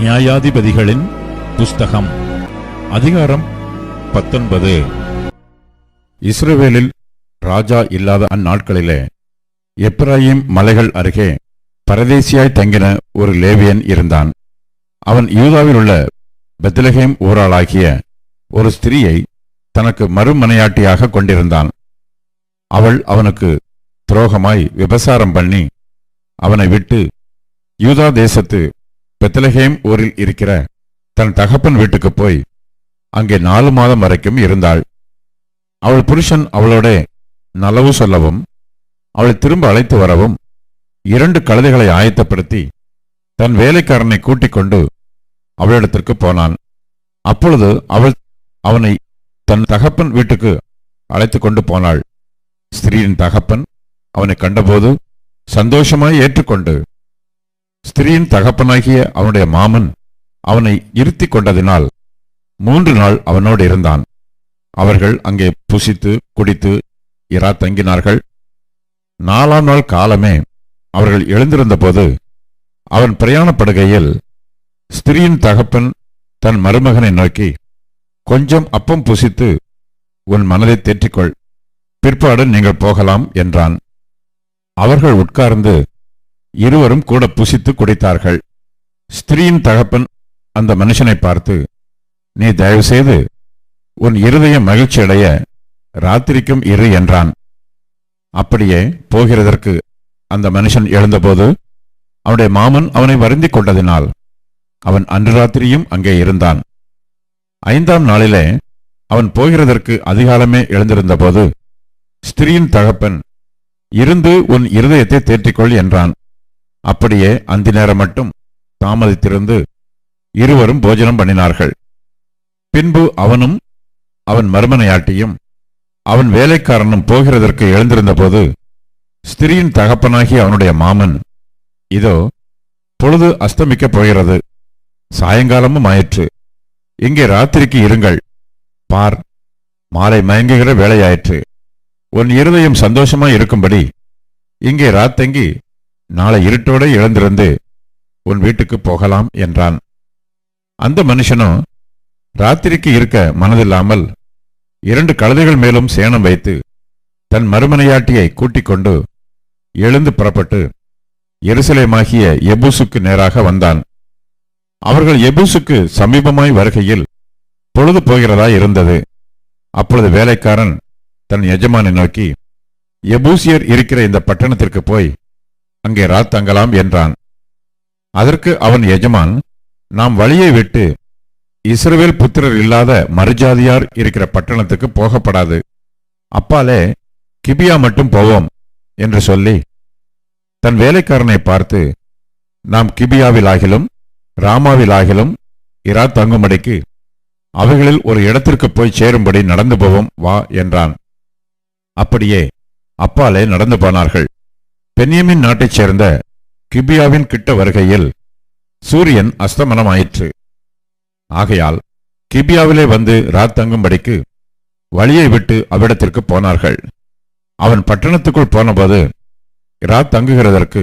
நியாயாதிபதிகளின் புஸ்தகம் அதிகாரம் பத்தொன்பது. இஸ்ரேலில் ராஜா இல்லாத அந்நாட்களிலே எப்ராஹிம் மலைகள் அருகே பரதேசியாய் தங்கின ஒரு லேவியன் இருந்தான். அவன் யூதாவில் உள்ள பெத்லகேம் ஊராளாகிய ஒரு ஸ்திரீயை தனக்கு மறுமனையாட்டியாக கொண்டிருந்தான். அவள் அவனுக்கு துரோகமாய் விபசாரம் பண்ணி அவனை விட்டு யூதா தேசத்து பெத்லஹேம் ஊரில் இருக்கிற தன் தகப்பன் வீட்டுக்கு போய் அங்கே நாலு மாதம் வரைக்கும் இருந்தாள். அவள் புருஷன் அவளோட நலவு சொல்லவும் அவளை திரும்ப அழைத்து வரவும் இரண்டு கழுதைகளை ஆயத்தப்படுத்தி தன் வேலைக்காரனை கூட்டிக் கொண்டு அவளிடத்திற்கு போனான். அப்பொழுது அவள் அவனை தன் தகப்பன் வீட்டுக்கு அழைத்து கொண்டு போனாள். ஸ்திரீயின் தகப்பன் அவனை கண்டபோது சந்தோஷமாய் ஏற்றுக்கொண்டு ஸ்திரீயின் தகப்பனாகிய அவனுடைய மாமன் அவனை இருத்திக் கொண்டதினால் மூன்று நாள் அவனோடு இருந்தான். அவர்கள் அங்கே புசித்து குடித்து இரா தங்கினார்கள். நாலாம் நாள் காலமே அவர்கள் எழுந்திருந்தபோது அவன் பிரயாணப்படுகையில் ஸ்திரீயின் தகப்பன் தன் மருமகனை நோக்கி கொஞ்சம் அப்பம் புசித்து உன் மனதை தேற்றிக்கொள். பிற்பாடு நீங்கள் போகலாம் என்றான். அவர்கள் உட்கார்ந்து இருவரும் கூட புசித்து குடித்தார்கள். ஸ்திரீயின் தகப்பன் அந்த மனுஷனை பார்த்து நீ தயவு செய்து உன் இருதயம் மகிழ்ச்சியடைய ராத்திரிக்கும் இரு என்றான். அப்படியே போகிறதற்கு அந்த மனுஷன் எழுந்தபோது அவனுடைய மாமன் அவனை வருந்திக் கொண்டதினால் அவன் அன்று ராத்திரியும் அங்கே இருந்தான். ஐந்தாம் நாளிலே அவன் போகிறதற்கு அதிகாலமே எழுந்திருந்தபோது ஸ்திரீயின் தகப்பன் இருந்து உன் இருதயத்தை தேற்றிக்கொள் என்றான். அப்படியே அந்தி நேரம் மட்டும் தாமதித்திருந்து இருவரும் போஜனம் பண்ணினார்கள். பின்பு அவனும் அவன் மறுமனையாட்டியும் அவன் வேலைக்காரனும் போகிறதற்கு எழுந்திருந்தபோது ஸ்திரீயின் தகப்பனாகி அவனுடைய மாமன் இதோ பொழுது அஸ்தமிக்கப் போகிறது. சாயங்காலமும் ஆயிற்று. இங்கே ராத்திரிக்கு இருங்கள். பார் மாலை மயங்குகிற வேலையாயிற்று உன் இருதயம் சந்தோஷமாய் இருக்கும்படி இங்கே ராத்தங்கி நாளை இருட்டோட இழந்திருந்து உன் வீட்டுக்கு போகலாம் என்றான். அந்த மனுஷனும் ராத்திரிக்கு இருக்க மனதில்லாமல் இரண்டு கழுதைகள் மேலும் சேணம் வைத்து தன் மறுமனையாட்டியை கூட்டிக் கொண்டு எழுந்து புறப்பட்டு எருசலேமாகிய எபூசுக்கு நேராக வந்தான். அவர்கள் எபூசுக்கு சமீபமாய் வருகையில் பொழுது போகிறதா இருந்தது. அப்பொழுது வேலைக்காரன் தன் எஜமானை நோக்கி எபூசியர் இருக்கிற இந்த பட்டணத்திற்கு போய் அங்கே ராத்தங்கலாம் என்றான். அதற்கு அவன் எஜமான் நாம் வழியை விட்டு இஸ்ரவேல் புத்திரர் இல்லாத மறுஜாதியார் இருக்கிற பட்டணத்துக்கு போகப்படாது. அப்பாலே கிபியா மட்டும் போவோம் என்று சொல்லி தன் வேலைக்காரனை பார்த்து நாம் கிபியாவில் ஆகிலும் ராமாவிலாகிலும் இரா தங்கும்படிக்கு அவைகளில் ஒரு இடத்திற்கு போய் சேரும்படி நடந்து போவோம் வா என்றான். அப்படியே அப்பாலே நடந்து போனார்கள். பென்யமின் நாட்டைச் சேர்ந்த கிபியாவின் கிட்ட வருகையில் சூரியன் அஸ்தமனமாயிற்று. ஆகையால் கிபியாவிலே வந்து ராத்தங்கும்படிக்கு வழியை விட்டு அவ்விடத்திற்கு போனார்கள். அவன் பட்டணத்துக்குள் போனபோது ராத்தங்குகிறதற்கு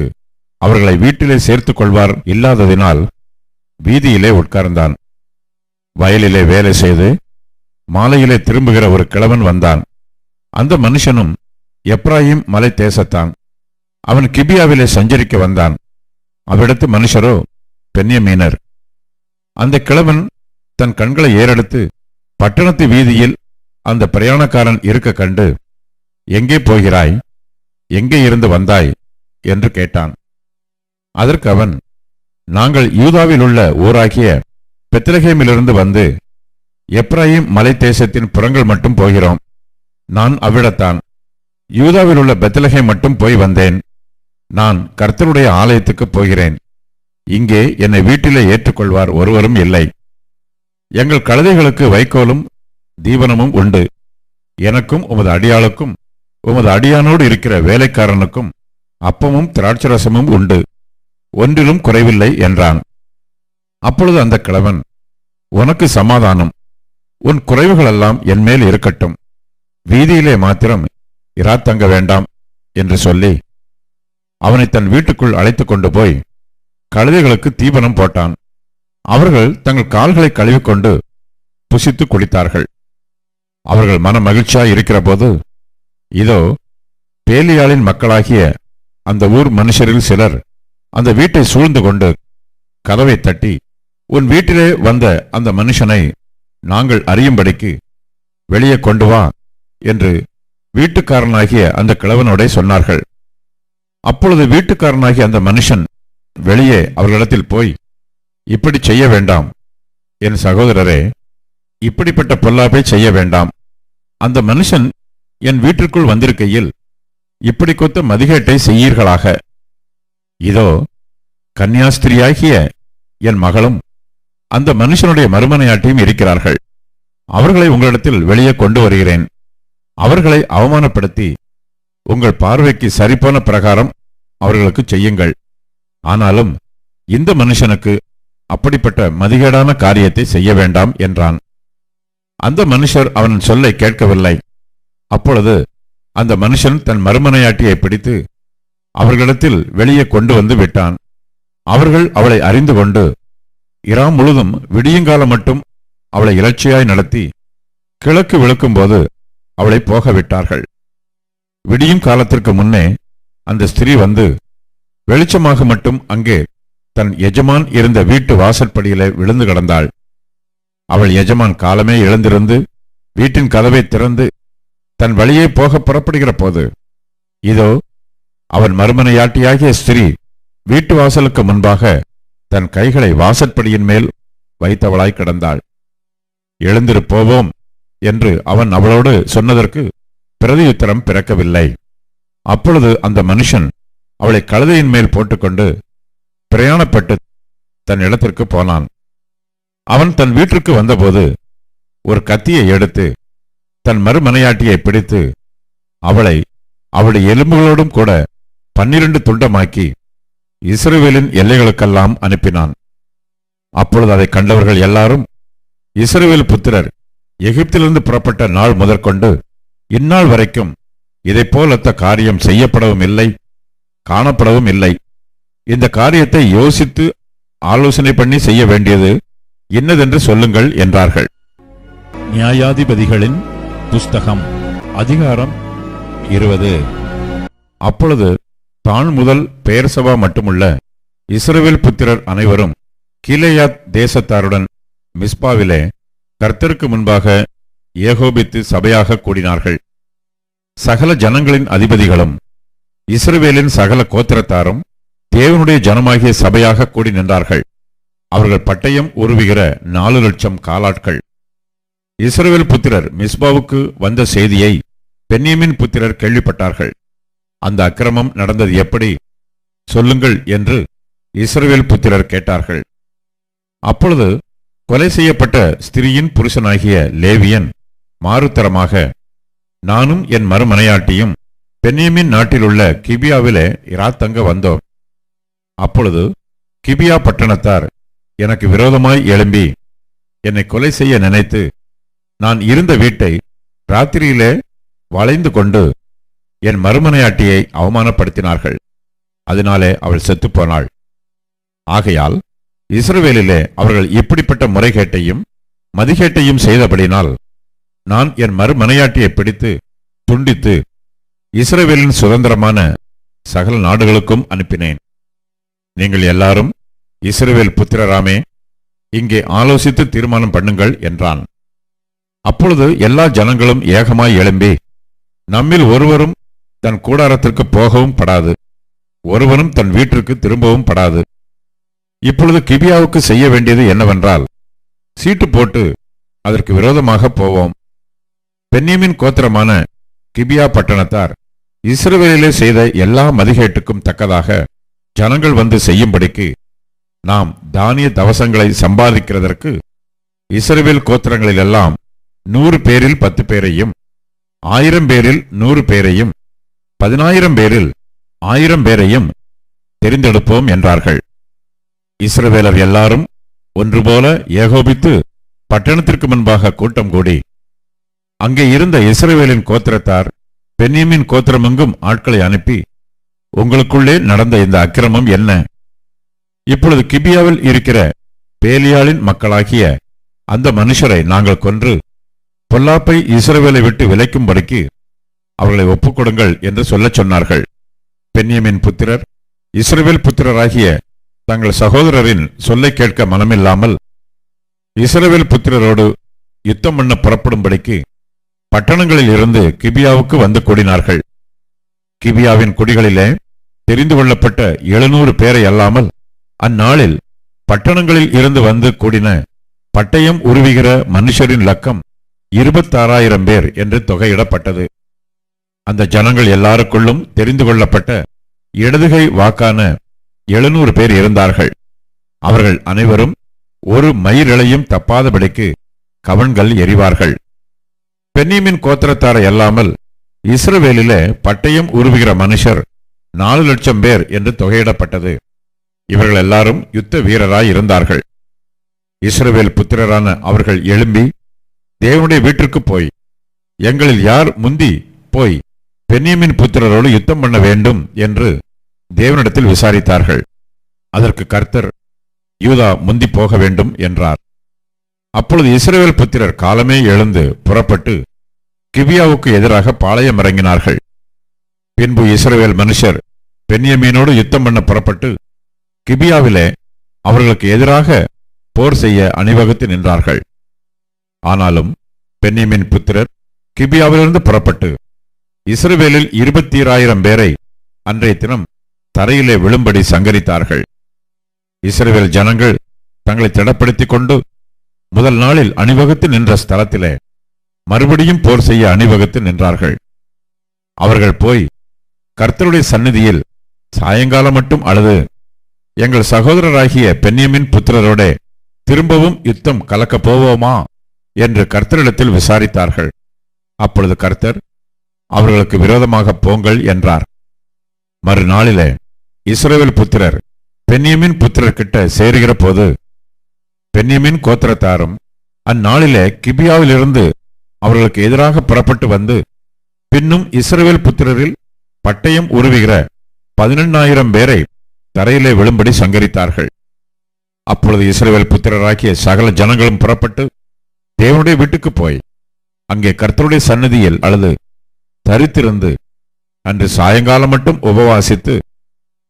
அவர்களை வீட்டிலே சேர்த்துக் கொள்வார் இல்லாததினால் வீதியிலே உட்கார்ந்தான். வயலிலே வேலை செய்து மாலையிலே திரும்புகிற ஒரு கிழவன் வந்தான். அந்த மனுஷனும் எப்ராஹிம் மலை தேசத்தான். அவன் கிபியாவிலே சஞ்சரிக்க வந்தான். அவ்விடத்து மனுஷரோ பென்யமீனர். அந்த கிழவன் தன் கண்களை ஏறெடுத்து பட்டணத்து வீதியில் அந்த பிரயாணக்காரன் இருக்க கண்டு எங்கே போகிறாய்? எங்கே இருந்து வந்தாய்? என்று கேட்டான். அதற்கு அவன் நாங்கள் யூதாவில் உள்ள ஊராகிய பெத்திரகேமிலிருந்து வந்து எப்ராஹிம் மலை தேசத்தின் புறங்கள் மட்டும் போகிறோம். நான் அவ்விடத்தான். யூதாவில் உள்ள பெத்லகேம் மட்டும் போய் வந்தேன். நான் கர்த்தருடைய ஆலயத்துக்கு போகிறேன். இங்கே என்னை வீட்டிலே ஏற்றுக்கொள்வார் ஒருவரும் இல்லை. எங்கள் கழுதைகளுக்கு வைக்கோலும் தீவனமும் உண்டு. எனக்கும் உமது அடியாளுக்கும் உமது அடியானோடு இருக்கிற வேலைக்காரனுக்கும் அப்பமும் திராட்சரசமும் உண்டு. ஒன்றிலும் குறைவில்லை என்றான். அப்பொழுது அந்த கிழவன் உனக்கு சமாதானம். உன் குறைவுகளெல்லாம் என்மேல் இருக்கட்டும். வீதியிலே மாத்திரம் இராத்தங்க வேண்டாம் என்று சொல்லி அவனை தன் வீட்டுக்குள் அழைத்துக் கொண்டு போய் கழுதைகளுக்கு தீபனம் போட்டான். அவர்கள் தங்கள் கால்களை கழுவிக்கொண்டு புசித்து குளித்தார்கள். அவர்கள் மன மகிழ்ச்சியாய் இருக்கிற போது இதோ பேலியாளின் மக்களாகிய அந்த ஊர் மனுஷரில் சிலர் அந்த வீட்டை சூழ்ந்து கொண்டு கதவை தட்டி உன் வீட்டிலே வந்த அந்த மனுஷனை நாங்கள் அறியும்படிக்கு வெளியே கொண்டு வா என்று வீட்டுக்காரனாகிய அந்த கிழவனோடே சொன்னார்கள். அப்பொழுது வீட்டுக்காரனாகிய அந்த மனுஷன் வெளியே அவர்களிடத்தில் போய் இப்படி செய்ய வேண்டாம். என் சகோதரரே இப்படிப்பட்ட பொல்லாப்பை செய்ய வேண்டாம். அந்த மனுஷன் என் வீட்டிற்குள் வந்திருக்கையில் இப்படி கொத்த மதிகேட்டை செய்யீர்களாக. இதோ கன்னியாஸ்திரியாகிய என் மகளும் அந்த மனுஷனுடைய மறுமனையாட்டியும் இருக்கிறார்கள். அவர்களை உங்களிடத்தில் வெளியே கொண்டு வருகிறேன். அவர்களை அவமானப்படுத்தி உங்கள் பார்வைக்கு சரிப்போன பிரகாரம் அவர்களுக்கு செய்யுங்கள். ஆனாலும் இந்த மனுஷனுக்கு அப்படிப்பட்ட மதிகேடான காரியத்தை செய்ய வேண்டாம் என்றான். அந்த மனுஷர் அவன் சொல்லை கேட்கவில்லை. அப்பொழுது அந்த மனுஷன் தன் மறுமனையாட்டியை பிடித்து அவர்களிடத்தில் வெளியே கொண்டு வந்து விட்டான். அவர்கள் அவளை அறிந்து கொண்டு இராம் முழுதும் விடியுங்காலம் மட்டும் அவளை இலட்சியாய் நடத்தி கிழக்கு விழுக்கும்போது அவளை போக விட்டார்கள். விடியும் காலத்திற்கு முன்னே அந்த ஸ்திரீ வந்து வெளிச்சமாக மட்டும் அங்கே தன் எஜமான் இருந்த வீட்டு வாசற்படியிலே விழுந்து கிடந்தாள். அவள் எஜமான் காலமே எழுந்திருந்து வீட்டின் கதவை திறந்து தன் வழியே போக புறப்படுகிற போது இதோ அவன் மறுமனையாட்டியாகிய ஸ்திரீ வீட்டு வாசலுக்கு முன்பாக தன் கைகளை வாசற்படியின் மேல் வைத்தவளாய் கிடந்தாள். எழுந்திரு போவோம் என்று அவன் அவளோடு சொன்னதற்கு பிரதியுத்தரம் பிறக்கவில்லை. அப்பொழுது அந்த மனுஷன் அவளை கழுதையின் மேல் போட்டுக்கொண்டு பிரயாணப்பட்டு தன் இடத்திற்கு போனான். அவன் தன் வீட்டிற்கு வந்தபோது ஒரு கத்தியை எடுத்து தன் மறுமனையாட்டியை பிடித்து அவளை அவளுடைய எலும்புகளோடும் கூட பன்னிரண்டு துண்டமாக்கி இஸ்ரவேலின் எல்லைகளுக்கெல்லாம் அனுப்பினான். அப்பொழுது அதை கண்டவர்கள் எல்லாரும் இஸ்ரவேல் புத்திரர் எகிப்திலிருந்து புறப்பட்ட நாள் முதற்கொண்டு இந்நாள் வரைக்கும் இதைப்போலத்த காரியம் செய்யப்படவும் இல்லை காணப்படவும் இல்லை. இந்த காரியத்தை யோசித்து ஆலோசனை பண்ணி செய்ய வேண்டியது இன்னதென்று சொல்லுங்கள் என்றார்கள். நியாயாதிபதிகளின் புஸ்தகம் அதிகாரம் இருபது. அப்பொழுது தான் முதல் பெயர்சபா மட்டுமுள்ள இஸ்ரவேல் புத்திரர் அனைவரும் கீலேயாத் தேசத்தாருடன் மிஸ்பாவிலே கர்த்தருக்கு முன்பாக ஏகோபித்து சபையாக கூடினார்கள். சகல ஜனங்களின் அதிபதிகளும் இஸ்ரவேலின் சகல கோத்திரத்தாரும் தேவனுடைய ஜனமாகிய சபையாக கூடி நின்றார்கள். அவர்கள் பட்டயம் உருவுகிற நாலு லட்சம் காலாட்கள். இஸ்ரவேல் புத்திரர் மிஸ்பாவுக்கு வந்த செய்தியை பென்யமின் புத்திரர் கேள்விப்பட்டார்கள். அந்த அக்கிரமம் நடந்தது எப்படி? சொல்லுங்கள் என்று இஸ்ரவேல் புத்திரர் கேட்டார்கள். அப்பொழுது கொலை செய்யப்பட்ட ஸ்திரியின் புருஷனாகிய லேவியன் மாறுத்தரமாக நானும் என் மறுமனையாட்டியும் பென்யமின் நாட்டிலுள்ள கிபியாவிலே இராத்தங்க வந்தோம். அப்பொழுது கிபியா பட்டணத்தார் எனக்கு விரோதமாய் எழும்பி என்னை கொலை செய்ய நினைத்து நான் இருந்த வீட்டை ராத்திரியிலே வளைந்து கொண்டு என் மறுமனையாட்டியை அவமானப்படுத்தினார்கள். அதனாலே அவள் செத்துப்போனாள். ஆகையால் இஸ்ரவேலிலே அவர்கள் இப்படிப்பட்ட முறைகேட்டையும் மதிகேட்டையும் செய்தபடினால் நான் என் மறுமனையாட்டியை பிடித்து துண்டித்து இஸ்ரவேலின் சுதந்திரமான சகல நாடுகளுக்கும் அனுப்பினேன். நீங்கள் எல்லாரும் இஸ்ரவேல் புத்திரராமே இங்கே ஆலோசித்து தீர்மானம் பண்ணுங்கள் என்றான். அப்பொழுது எல்லா ஜனங்களும் ஏகமாய் எழும்பி நம்மில் ஒருவரும் தன் கூடாரத்திற்கு போகவும் படாது. ஒருவனும் தன் வீட்டிற்கு திரும்பவும் படாது. இப்பொழுது கிபியாவுக்கு செய்ய வேண்டியது என்னவென்றால் சீட்டு போட்டு அதற்கு விரோதமாக போவோம். பென்யமின் கோத்திரமான கிபியா பட்டணத்தார் இஸ்ரவேலிலே செய்த எல்லா மதிகேட்டுக்கும் தக்கதாக ஜனங்கள் வந்து செய்யும்படிக்கு நாம் தானிய தவசங்களை சம்பாதிக்கிறதற்கு இஸ்ரவேல் கோத்திரங்களிலெல்லாம் நூறு பேரில் பத்து பேரையும் ஆயிரம் பேரில் நூறு பேரையும் பதினாயிரம் பேரில் ஆயிரம் பேரையும் தெரிந்தெடுப்போம் என்றார்கள். இஸ்ரவேலர் எல்லாரும் ஒன்றுபோல ஏகோபித்து பட்டணத்திற்கு முன்பாக கூட்டம் கூடி அங்கே இருந்த இஸ்ரவேலின் கோத்திரத்தார் பென்யமின் கோத்திரமெங்கும் ஆட்களை அனுப்பி உங்களுக்குள்ளே நடந்த இந்த அக்கிரமம் என்ன? இப்பொழுது கிபியாவில் இருக்கிற பேலியாளின் மக்களாகிய அந்த மனுஷரை நாங்கள் கொன்று பொல்லாப்பை இஸ்ரவேலை விட்டு விலைக்கும்படிக்கு அவர்களை ஒப்புக்கொடுங்கள் என்று சொல்லச் சொன்னார்கள். பென்யமின் புத்திரர் இஸ்ரேவேல் புத்திரராகிய தங்கள் சகோதரரின் சொல்லை கேட்க மனமில்லாமல் இஸ்ரேவேல் புத்திரரோடு யுத்தம் பண்ண புறப்படும்படிக்கு பட்டணங்களில் இருந்து கிபியாவுக்கு வந்து கூடினார்கள். கிபியாவின் குடிகளிலே தெரிந்து கொள்ளப்பட்ட எழுநூறு பேரை அல்லாமல் அந்நாளில் பட்டணங்களில் இருந்து வந்து கூடின பட்டயம் உருவுகிற மனுஷரின் லக்கம் இருபத்தாறாயிரம் பேர் என்று தொகையிடப்பட்டது. அந்த ஜனங்கள் எல்லாருக்குள்ளும் தெரிந்து கொள்ளப்பட்ட இடதுகை வாக்கான எழுநூறு பேர் இருந்தார்கள். அவர்கள் அனைவரும் ஒரு மயிரிழையும் தப்பாதபடிக்கு கவன்கள் எறிவார்கள். பென்னியமின் கோத்திரத்தாரை அல்லாமல் இஸ்ரவேலிலே பட்டயம் உருவுகிற மனுஷர் நாலு லட்சம் பேர் என்று தொகையிடப்பட்டது. இவர்கள் எல்லாரும் யுத்த வீரராய் இருந்தார்கள். இஸ்ரவேல் புத்திரரான அவர்கள் எழும்பி தேவனுடைய வீட்டிற்கு போய் எங்களில் யார் முந்தி போய் பென்னியமின் புத்திரரோடு யுத்தம் பண்ண வேண்டும் என்று தேவனிடத்தில் விசாரித்தார்கள். அதற்கு கர்த்தர் யூதா முந்தி போக வேண்டும் என்றார். அப்பொழுது இஸ்ரேல் புத்திரர் காலமே எழுந்து புறப்பட்டு கிபியாவுக்கு எதிராக பாளையம் இறங்கினார்கள். பின்பு இஸ்ரேல் மனுஷர் பென்யமீனோடு யுத்தம் பண்ண புறப்பட்டு கிபியாவிலே அவர்களுக்கு எதிராக போர் செய்ய அணிவகுத்து நின்றார்கள். ஆனாலும் பென்யமின் புத்திரர் கிபியாவிலிருந்து புறப்பட்டு இஸ்ரவேலில் இருபத்தீராயிரம் பேரை அன்றைய தினம் தரையிலே விழும்படி சங்கரித்தார்கள். இஸ்ரவேல் ஜனங்கள் தங்களை திடப்படுத்திக் கொண்டு முதல் நாளில் அணிவகுத்து நின்ற ஸ்தலத்திலே மறுபடியும் போர் செய்ய அணிவகுத்து நின்றார்கள். அவர்கள் போய் கர்த்தருடைய சந்நிதியில் சாயங்காலம் மட்டும் அழுது எங்கள் சகோதரராகிய பெண்ணியமின் புத்திரரோடே திரும்பவும் யுத்தம் கலக்கப் போவோமா? என்று கர்த்தரிடத்தில் விசாரித்தார்கள். அப்பொழுது கர்த்தர் அவர்களுக்கு விரோதமாக போங்கள் என்றார். மறுநாளிலே இஸ்ரவேல் புத்திரர் பென்யமின் புத்திரர் கிட்ட சேருகிற போது பென்யமின் கோத்திரத்தாரும் அந்நாளிலே கிபியாவிலிருந்து அவர்களுக்கு எதிராக புறப்பட்டு வந்து பின்னும் இஸ்ரவேல் புத்திரரில் பட்டயம் உருவுகிற பதினெண்ணாயிரம் பேரை தரையிலே விழும்படி சங்கரித்தார்கள். அப்பொழுது இஸ்ரவேல் புத்திரராகிய சகல ஜனங்களும் புறப்பட்டு தேவனுடைய வீட்டுக்கு போய் அங்கே கர்த்தருடைய சன்னதியில் அல்லது தரித்திருந்து அன்று சாயங்காலம் மட்டும் உபவாசித்து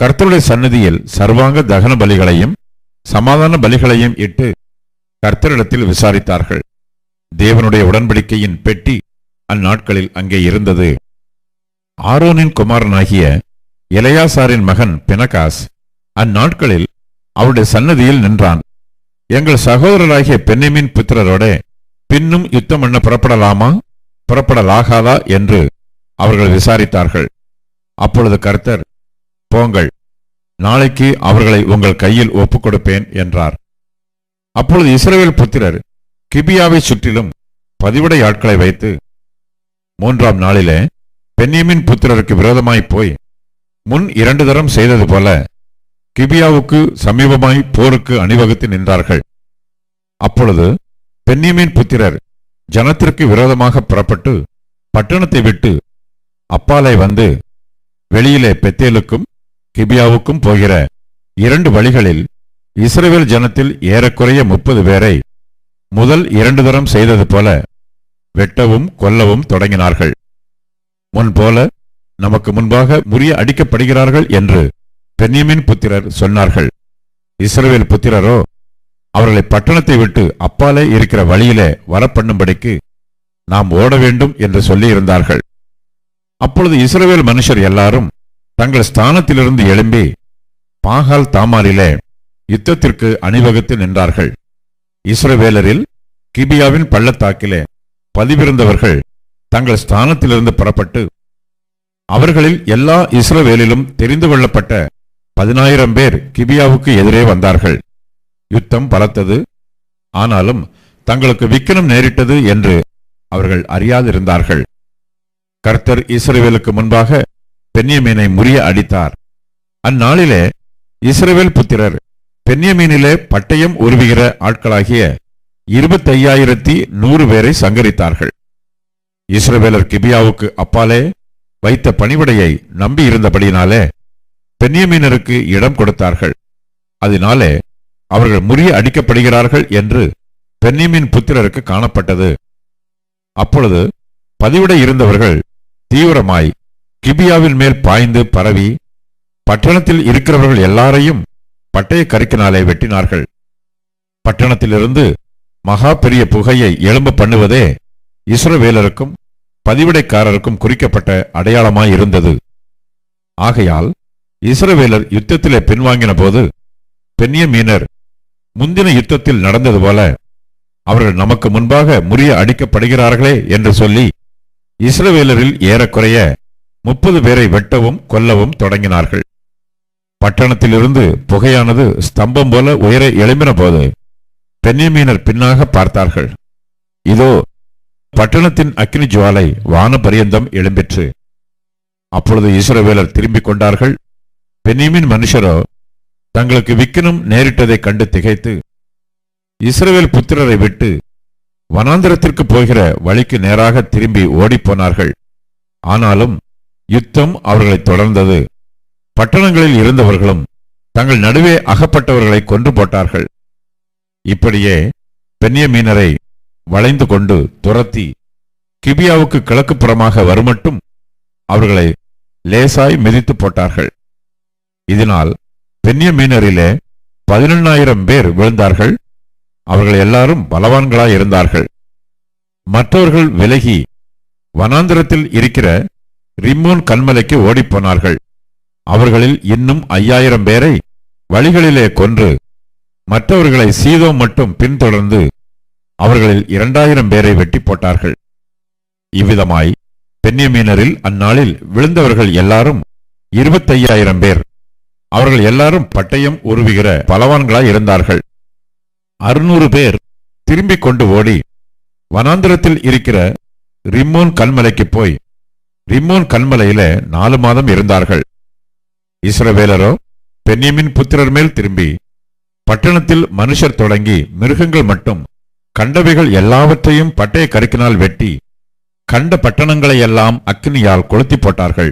கர்த்தருடைய சன்னதியில் சர்வாங்க தகன பலிகளையும் சமாதான பலிகளையும் இட்டு கர்த்தரிடத்தில் விசாரித்தார்கள். தேவனுடைய உடன்படிக்கையின் பெட்டி அந்நாட்களில் அங்கே இருந்தது. ஆரோனின் குமாரனாகிய இளையாசாரின் மகன் பினகாஸ் அந்நாட்களில் அவருடைய சன்னதியில் நின்றான். எங்கள் சகோதரராகிய பெண்ணிமின் புத்திரரோட பின்னும் யுத்தம் பண்ண புறப்படலாமா? புறப்படலாகாதா? என்று அவர்கள் விசாரித்தார்கள். அப்பொழுது கர்த்தர் போங்கள் நாளைக்கு அவர்களை உங்கள் கையில் ஒப்புக் கொடுப்பேன் என்றார். அப்பொழுது இஸ்ரேல் புத்திரர் கிபியாவை சுற்றிலும் பதிவுடை ஆட்களை வைத்து மூன்றாம் நாளிலே பென்யமின் புத்திரருக்கு விரோதமாய் போய் முன் இரண்டு தரம் செய்தது போல கிபியாவுக்கு சமீபமாய் போருக்கு அணிவகுத்து நின்றார்கள். அப்பொழுது பென்யமின் புத்திரர் ஜனத்திற்கு விரோதமாக புறப்பட்டு பட்டணத்தை விட்டு அப்பாலை வந்து வெளியிலே பெத்தேலுக்கும் கிபியாவுக்கும் போகிற இரண்டு வழிகளில் இஸ்ரேல் ஜனத்தில் ஏறக்குறைய முப்பது பேரை முதல் இரண்டு தரம் செய்தது போல வெட்டவும் கொல்லவும் தொடங்கினார்கள். முன்போல நமக்கு முன்பாக முறிய அடிக்கப்படுகிறார்கள் என்று பென்யமின் புத்திரர் சொன்னார்கள். இஸ்ரேல் புத்திரரோ அவர்களை பட்டணத்தை விட்டு அப்பாலே இருக்கிற வழியிலே வரப்பண்ணும்படிக்கு நாம் ஓட வேண்டும் என்று சொல்லியிருந்தார்கள். அப்பொழுது இஸ்ரவேல் மனுஷர் எல்லாரும் தங்கள் ஸ்தானத்திலிருந்து எழும்பி பாகால் தாமாரிலே யுத்தத்திற்கு அணிவகுத்து நின்றார்கள். இஸ்ரவேலரில் கிபியாவின் பள்ளத்தாக்கிலே பதிவிருந்தவர்கள் தங்கள் ஸ்தானத்திலிருந்து புறப்பட்டு அவர்களில் எல்லா இஸ்ரவேலிலும் தெரிந்து கொள்ளப்பட்ட பதினாயிரம் பேர் கிபியாவுக்கு எதிரே வந்தார்கள். யுத்தம் பலத்தது. ஆனாலும் தங்களுக்கு விக்கனம் நேரிட்டது என்று அவர்கள் அறியாதிருந்தார்கள். கர்த்தர் இஸ்ரேவேலுக்கு முன்பாக பென்யமீனை முறிய அடித்தார். அந்நாளிலே இஸ்ரவேல் புத்திரர் பென்யமீனிலே பட்டயம் உருவுகிற ஆட்களாகிய இருபத்தையாயிரத்தி நூறு பேரை சங்கரித்தார்கள். இஸ்ரவேலர் கிபியாவுக்கு அப்பாலே வைத்த பணிவிடையை நம்பி இருந்தபடியினாலே பென்யமீனருக்கு இடம் கொடுத்தார்கள். அதனாலே அவர்கள் முறிய அடிக்கப்படுகிறார்கள் என்று பென்யமின் புத்திரருக்கு காணப்பட்டது. அப்பொழுது பதிவிட இருந்தவர்கள் தீவிரமாய் கிபியாவின் மேல் பாய்ந்து பரவி பட்டணத்தில் இருக்கிறவர்கள் எல்லாரையும் பட்டய கருக்கினாலே வெட்டினார்கள். பட்டணத்திலிருந்து மகா பெரிய புகையை எழும்ப பண்ணுவதே இஸ்ரவேலருக்கும் பதிவிடைக்காரருக்கும் குறிக்கப்பட்ட அடையாளமாய் இருந்தது. ஆகையால் இஸ்ரவேலர் யுத்தத்திலே பின்வாங்கின போது பென்யமீனர் முந்தின யுத்தத்தில் நடந்தது போல அவர்கள் நமக்கு முன்பாக முறிய அடிக்கப்படுகிறார்களே என்று சொல்லி இஸ்ரவேலரில் ஏறக்குறைய முப்பது பேரை வெட்டவும் கொல்லவும் தொடங்கினார்கள். பட்டணத்திலிருந்து புகையானது ஸ்தம்பம் போல உயர எழும்பின போது பெண்ணியமீனர் பின்னாக பார்த்தார்கள். இதோ பட்டணத்தின் அக்கினி ஜுவாலை வானபரியந்தம் எழும்பிற்று. அப்பொழுது இஸ்ரவேலர் திரும்பிக் கொண்டார்கள். பெண்ணியமின் மனுஷரோ தங்களுக்கு விக்கினம் நேரிட்டதைக் கண்டு திகைத்து இஸ்ரவேல் புத்திரரை விட்டு வனாந்திரத்திற்கு போகிற வழிக்கு நேராக திரும்பி ஓடிப்போனார்கள். ஆனாலும் யுத்தம் அவர்களை தொடர்ந்தது. பட்டணங்களில் இருந்தவர்களும் தங்கள் நடுவே அகப்பட்டவர்களை கொன்று போட்டார்கள். இப்படியே பென்யமீனரை வளைந்து கொண்டு துரத்தி கிபியாவுக்கு கிழக்கு புறமாக வருமட்டும் அவர்களை லேசாய் மிதித்து போட்டார்கள். இதனால் பென்யமீனரிலே பதினெண்ணாயிரம் பேர் விழுந்தார்கள். அவர்கள் எல்லாரும் பலவான்களாய் இருந்தார்கள். மற்றவர்கள் விலகி வனாந்திரத்தில் இருக்கிற ரிம்மோன் கண்மலைக்கு ஓடிப்போனார்கள் அவர்களில் இன்னும் ஐயாயிரம் பேரை வழிகளிலே கொன்று மற்றவர்களை சீதோ மட்டும் பின்தொடர்ந்து அவர்களில் இரண்டாயிரம் பேரை வெட்டி போட்டார்கள். இவ்விதமாய் பென்யமீனரில் அந்நாளில் விழுந்தவர்கள் எல்லாரும் இருபத்தையாயிரம் பேர். அவர்கள் எல்லாரும் பட்டயம் உருவுகிற பலவான்களாய் இருந்தார்கள். அறுநூறு பேர் திரும்பிக் கொண்டு ஓடி வனாந்திரத்தில் இருக்கிற ரிம்மோன் கல்மலைக்கு போய் ரிம்மோன் கல்மலையில நாலு மாதம் இருந்தார்கள். இஸ்ரவேலரோ பென்யமின் புத்திரர் மேல் திரும்பி பட்டணத்தில் மனுஷர் தொடங்கி மிருகங்கள் மட்டும் கண்டவைகள் எல்லாவற்றையும் பட்டய கருக்கினால் வெட்டி கண்ட பட்டணங்களையெல்லாம் அக்னியால் கொளுத்தி போட்டார்கள்.